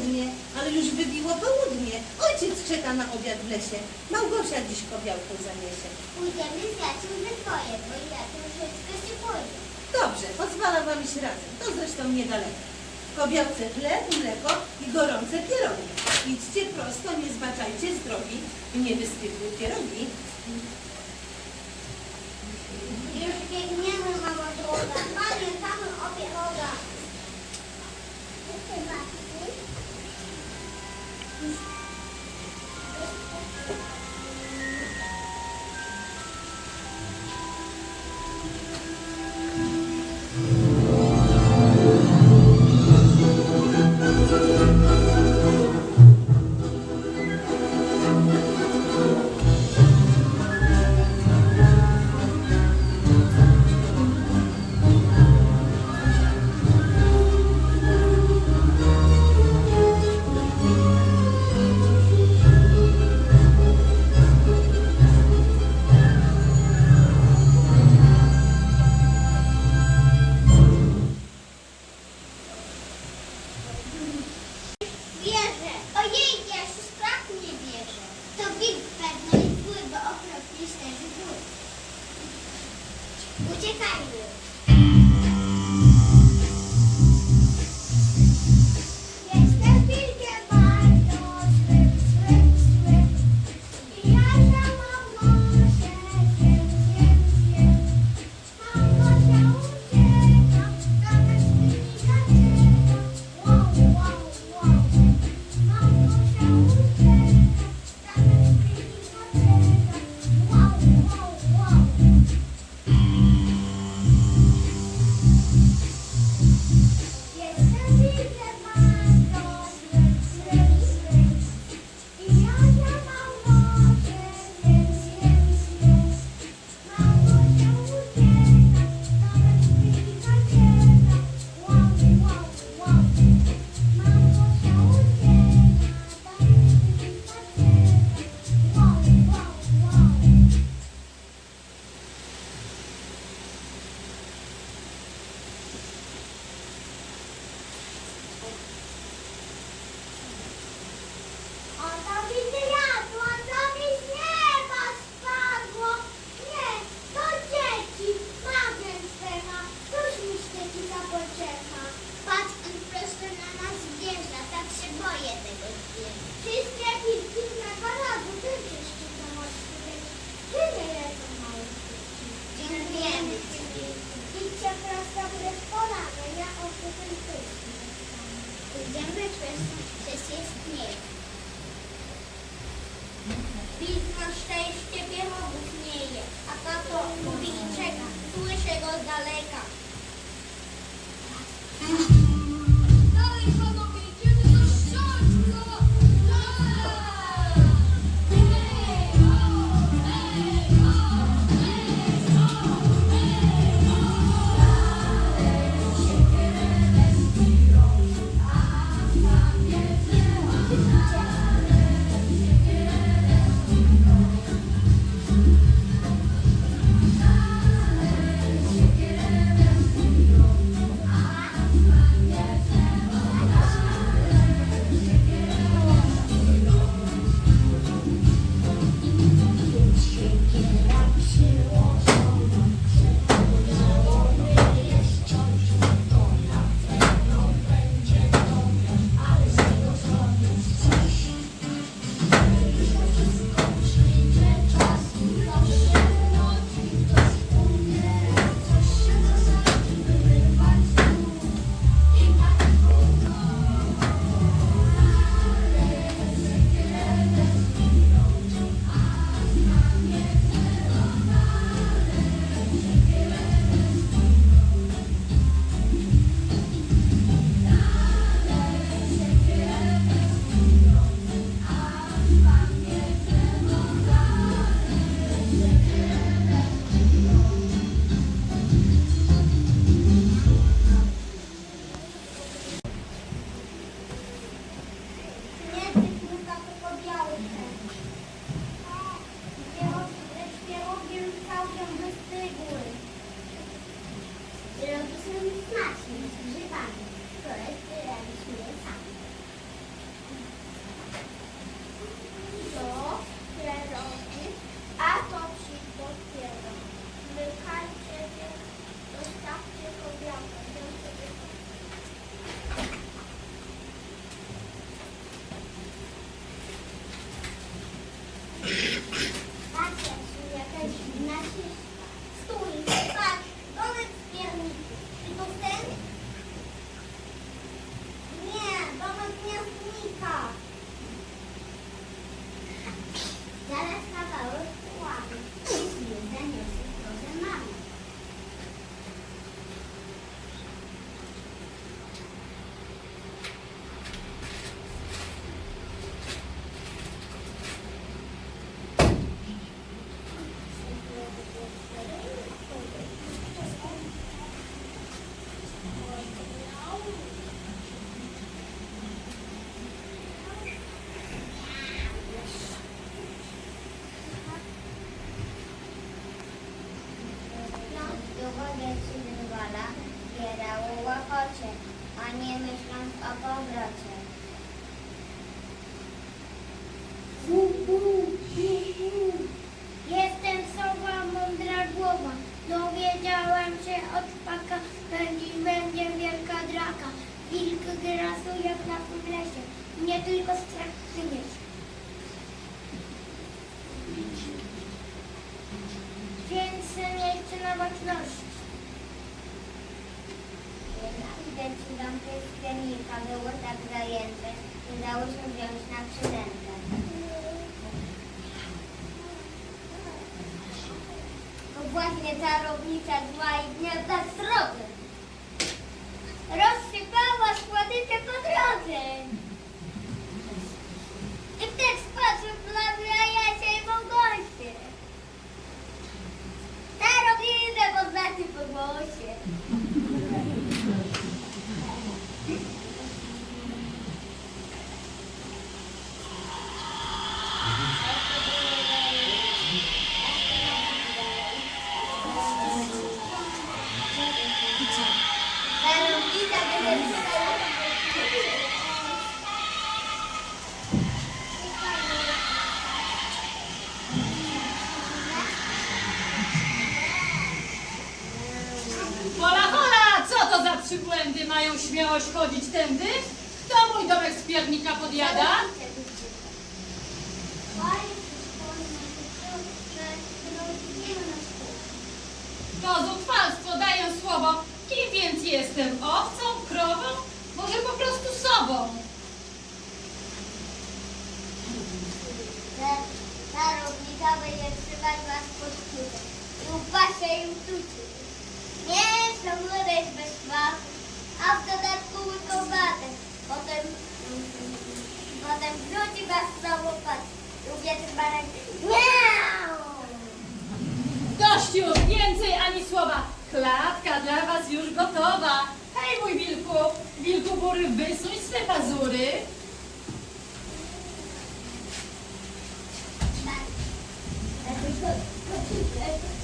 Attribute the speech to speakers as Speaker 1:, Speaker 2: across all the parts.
Speaker 1: południe, ale już wybiło południe. Ojciec czeka na obiad w lesie. Małgosia dziś kobiałku zaniesie.
Speaker 2: Pójdziemy z Jasią we dwoje, bo tak Jasią wszystko się boi.
Speaker 1: Dobrze, pozwala wam iść razem. To zresztą niedaleko. Kobiałce chleb, mleko i gorące pierogi. Idźcie prosto, nie zbaczajcie z drogi. Nie wystypły pierogi.
Speaker 2: Już biegniemy, mama droga. Mamy a
Speaker 3: nie myśląc o powrocie. Bu, bu, bu, bu. Jestem sowa, mądra głowa. Dowiedziałam się od paka, będzie, będzie wielka draka. Wilk grasuje w naszym lesie. Nie tylko strach przyniesie. Więc miejcie na baczności. Ci lampy z pianika było tak zajęte, nie dało się wziąć na przynętę. To właśnie czarownica zła i gniazda sroby. Rozsypała słodycze po drodze. I w ten sposób nawijała się po głosie. Czarownicę poznacie po głosie.
Speaker 4: Przybłędy mają śmiałość chodzić tędy? Kto mój domek z piernika podjada? To zuchwalstwo, daję słowo. Kim więc jestem? Owcą, krową? Może po prostu sobą?
Speaker 3: Czarownica będzie trzymać was pod skórę. Utuczy. Nie ciągle bez praw, a w dodatku łykowate. Potem, potem wróci was znowu pat. Lubię ten barek. Miau!
Speaker 4: Dość już więcej ani słowa. Klatka dla was już gotowa. Hej mój wilku, wilku bury, wysuń swe pazury.
Speaker 2: Thank you.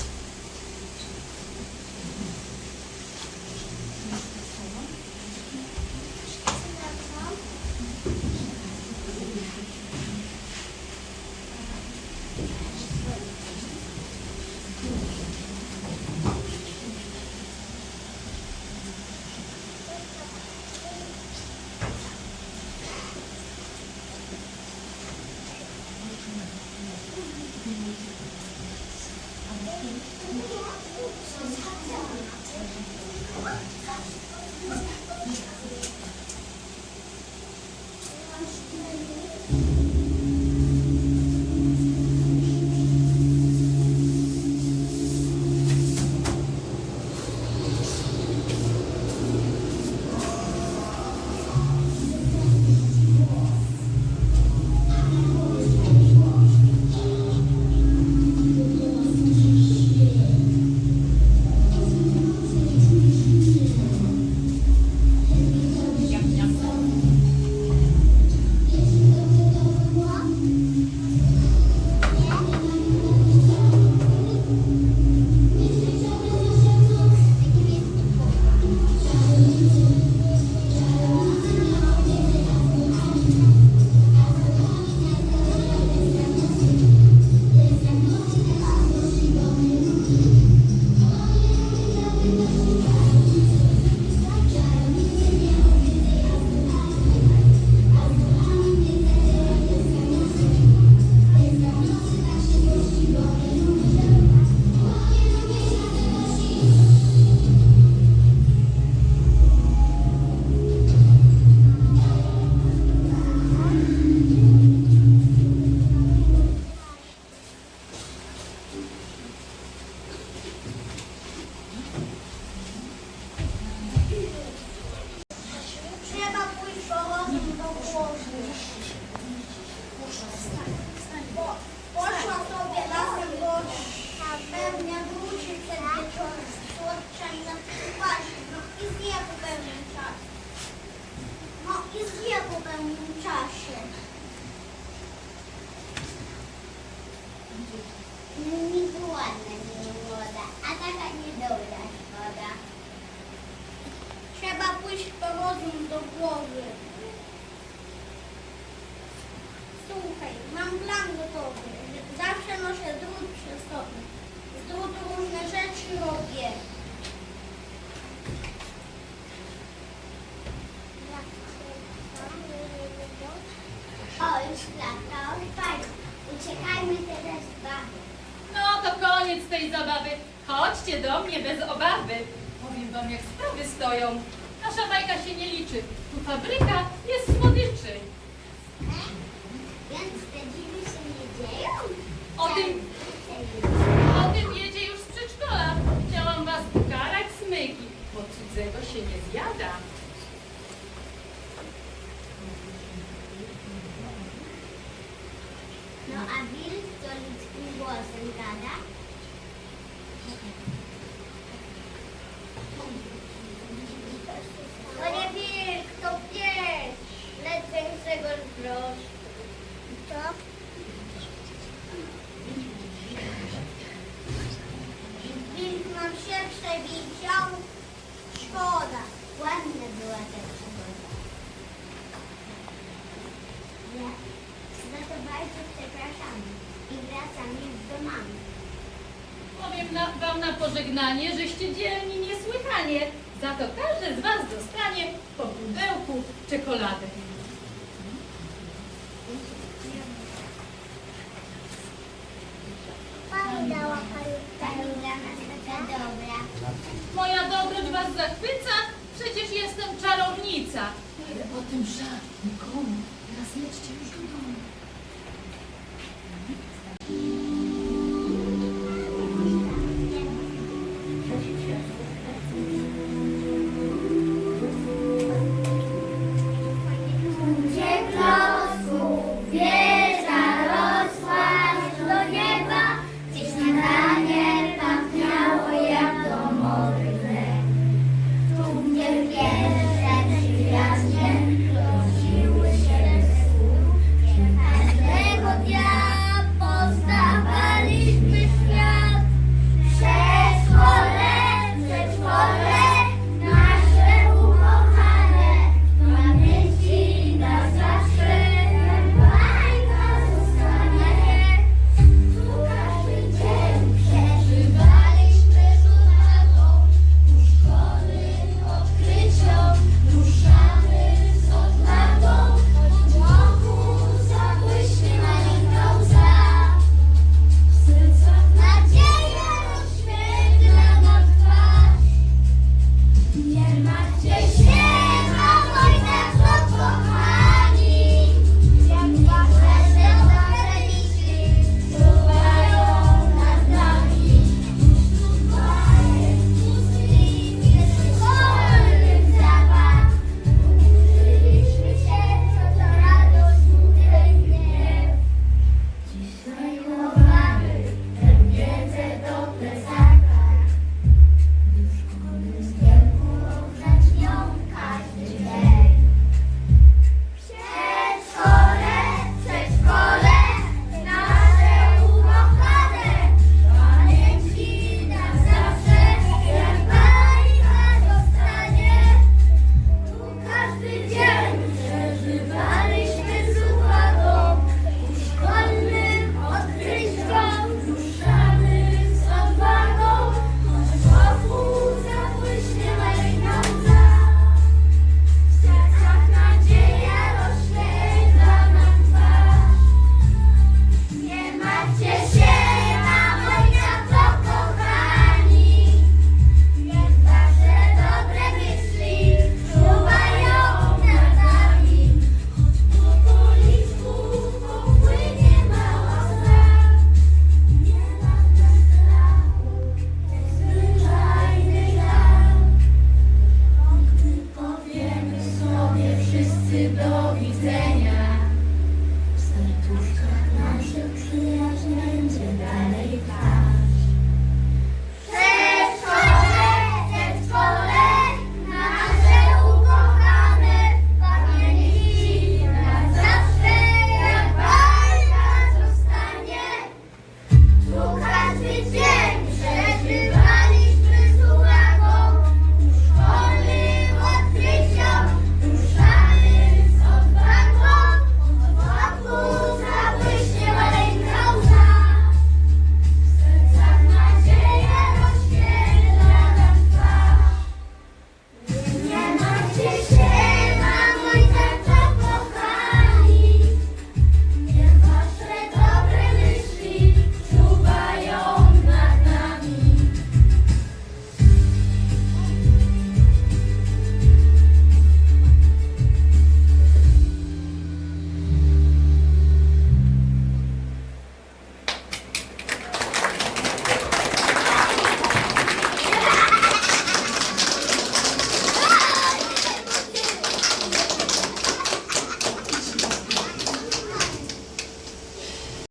Speaker 2: Thank you. Słuchaj, mam plan gotowy. Zawsze noszę drut przy sobie. Z drutu różne rzeczy robię. O, już klatka, oj fajnie. Uciekajmy teraz z baby.
Speaker 4: No to koniec tej zabawy. Chodźcie do mnie bez obawy. Powiem wam, jak sprawy stoją. Nasza bajka się nie liczy. Tu fabryka jest.
Speaker 2: Więc te dziwy się nie dzieją?
Speaker 4: O tym, o tym już z przedszkola. Chciałam was ukarać smyki, bo cudzego się nie zjada.
Speaker 2: No a wilk to ludzkim głosem gada? To nie wilk, to pies. Lecę Grzegorz Brosz. Co? Wilk nam się przewidział. Szkoda. Ładna była ta przygoda. Ja za to bardzo przepraszamy i wracamy już do mamy.
Speaker 4: Powiem na, wam na pożegnanie, żeście dzielni niesłychanie. Za to każdy z was dostanie po pudełku czekolady.
Speaker 2: Pani dała Pani dobra.
Speaker 4: Moja dobroć was zachwyca, przecież jestem czarownica. Ale o tym żal nikomu. Teraz jedźcie już do domu.